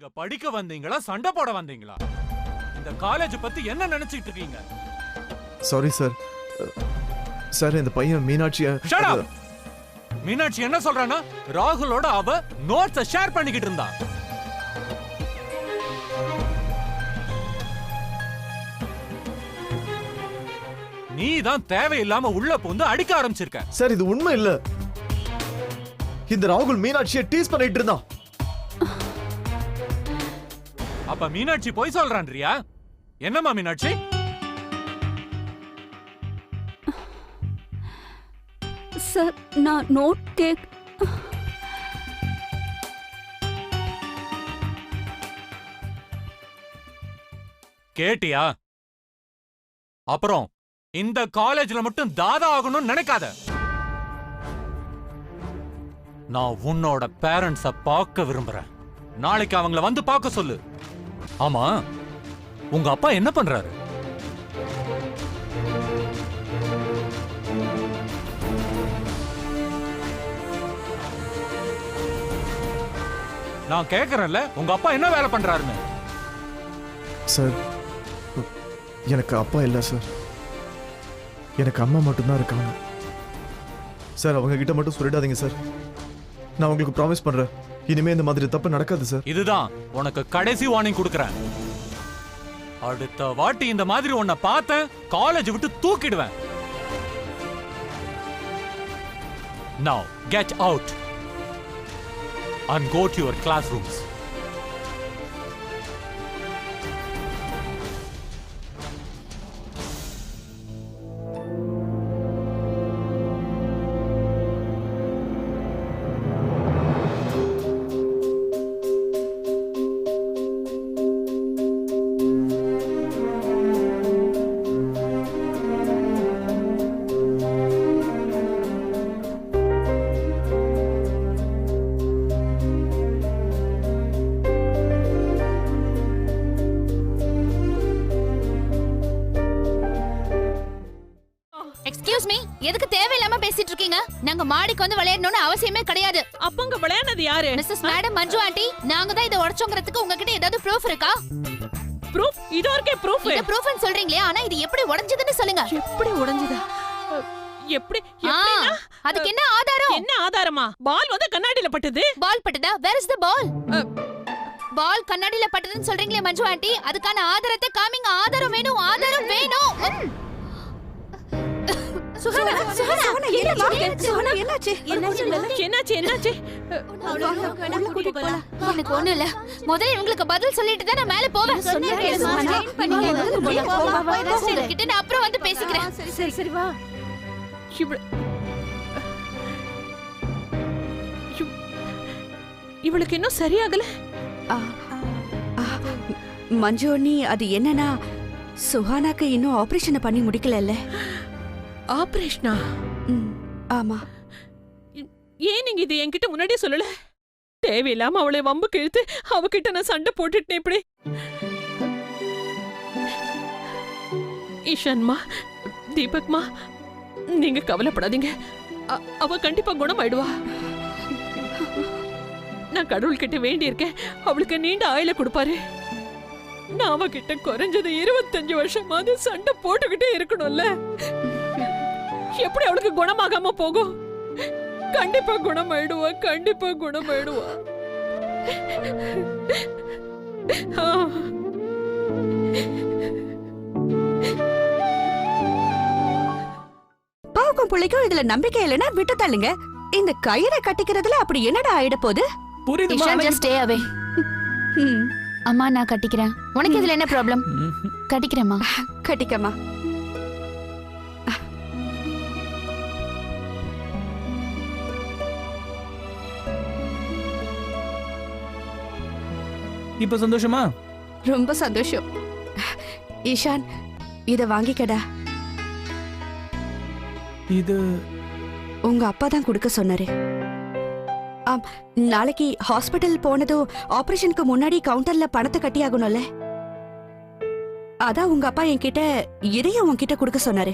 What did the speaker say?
இங்க படிக்க வந்தீங்களா? சண்டை போட வந்தீங்களா? இந்த காலேஜ் பத்தி என்ன நினைச்சிட்டு இருக்கீங்க? சாரி சார் சார் இந்த பையன் மீனாட்சிய! மீனாட்சி என்ன சொல்றானா ராகுலோட அவ நோட்ஸ ஷேர் பண்ணிக்கிட்டு இருந்தா. நீ தான் தேவையில்லாம உள்ள புந்து அடிக்க ஆரம்பிச்சிருக்க. சார் இது உண்மை இல்ல. இந்த ராகுல் மீனாட்சியை டீஸ் பண்ணிட்டு இருந்தான். அப்ப மீனாட்சி போய் சொல்றான்றியா? என்னம்மா மீனாட்சி? சார் நான் நோட் கேக் கேட்டியா? அப்புறம் இந்த காலேஜ்ல மட்டும் தாதா ஆகணும்னு நினைக்காத. நான் உன்னோட பேரண்ட்ஸ பார்க்க விரும்புறேன். நாளைக்கு அவங்கள வந்து பார்க்க சொல்லு. ஆமா. உங்க அப்பா என்ன பண்றாரு? நான் கேக்குறேன்ல உங்க அப்பா என்ன வேலை பண்றாருன்னு? சார் எனக்கு அப்பா இல்லை சார். எனக்கு அம்மா மட்டும்தான் இருக்காங்க. சார் அவங்க கிட்ட மட்டும் சொல்லிடாதீங்க சார். நான் உங்களுக்கு ப்ராமிஸ் பண்றேன். இனிமே இந்த மாதிரி தப்பு நடக்காது சார் இதுதான் உனக்கு கடைசி வார்னிங் கொடுக்கறேன். அடுத்த வாட்டி இந்த மாதிரி உன்னை பார்த்த காலேஜ் விட்டு தூக்கிடுவேன். Now get out and go to your classrooms excuse me எதுக்கு தேவையில்லாம பேசிட்டு இருக்கீங்க நாங்க மாடிக்கு வந்து விளையாடணும்னு அவசியமே கிடையாது. அப்பங்க விளையாடுனது யாரு? மிஸ்ஸஸ் மேடம் மஞ்சு ஆண்டி நாங்க தான் இதை உடைச்சோங்கிறதுக்கு உங்ககிட்ட ஏதாவது ப்ரூஃப் இருக்கா? ப்ரூஃப் இதோ இருக்கே ப்ரூஃப் இந்த ப்ரூஃப்னு சொல்றீங்களே ஆனா இது எப்படி உடைஞ்சதுன்னு சொல்லுங்க. எப்படி உடைஞ்சதா? எப்படி? அதுக்கு என்ன ஆதாரம்? என்ன ஆதாரமா? பால் வந்து கண்ணாடியில பட்டது. பால் பட்டதா? வேர் இஸ் த பால் பால் கண்ணாடியில பட்டதுன்னு சொல்றீங்களே மஞ்சு ஆண்டி அதுக்கான ஆதாரத்தை காமிங்க. ஆதாரம் வேணும் ஆதாரம் வேணும். ம். சுகனா, சுகனா, என்னம்மா? என்னாச்சு? என்னாச்சு? அஹ், எனக்கு ஒண்ணும் இல்ல. முதல்ல இவங்களுக்கு பதில் சொல்லிட்டு தான் நான் மேல போவேன். கிட்ட நான் அப்புறம் வந்து பேசிக்கிறேன். சரி சரி வா. இவளுக்கு இன்னும் சரியாகல? மஞ்சு அண்ணி அது என்னன்னா சுஹானாக்கு இன்னும் ஆபரேஷனை பண்ணி முடிக்கலல்ல? ஆபரேஷனா? ஆமா. ஏன் நீங்க இது என்கிட்ட முன்னாடியே சொல்லல? தேவையில்லாம அவளை வம்பு கிழித்து அவகிட்ட நான் சண்டை போட்டுட்டேன் இப்படி. ஈஷான்மா தீபக்மா நீங்க கவலைப்படாதீங்க. அவ கண்டிப்பா குணமாயிடுவா. நான் கடவுள்கிட்ட வேண்டியிருக்கேன். அவளுக்கு நீண்ட ஆயுள கொடுப்பாரு. நான் அவகிட்ட குறைஞ்சது இருபத்தஞ்சு வருஷமாவது சண்டை போட்டுக்கிட்டே இருக்கணும்ல. எப்படி அவளுக்கு குணமாகாம போகும்? கண்டிப்பா குணமாயிடுவா கண்டிப்பா குணமாயிடுவா. பாவுக்கும் பிள்ளைக்கும் இதுல நம்பிக்கை இல்லைன்னா விட்டு தள்ளுங்க. இந்த கயிறை கட்டிக்கிறதுல அப்படி என்னடா ஆயிட போகுது? இஷான் ஜஸ்ட் ஸ்டே அவே ம், அம்மா நான் கட்டிக்கிறேன். உனக்கு இதுல என்ன ப்ராப்ளம் கட்டிக்கிறேம்மா. கட்டிக்கமா இப்ப சந்தோஷமா? ரொம்ப சந்தோஷம். ஈஷான் இத வாங்கிக்கடா. இது உங்க அப்பா தான் கொடுக்க சொன்னாரு. ஆம் நாளைக்கு ஹாஸ்பிட்டல் போனதும் ஆபரேஷனுக்கு முன்னாடி கவுண்டர்ல பணத்தை கட்டி ஆகணும்ல அதான் உங்க அப்பா என்கிட்ட இதையும் உன்கிட்ட கொடுக்க சொன்னாரு.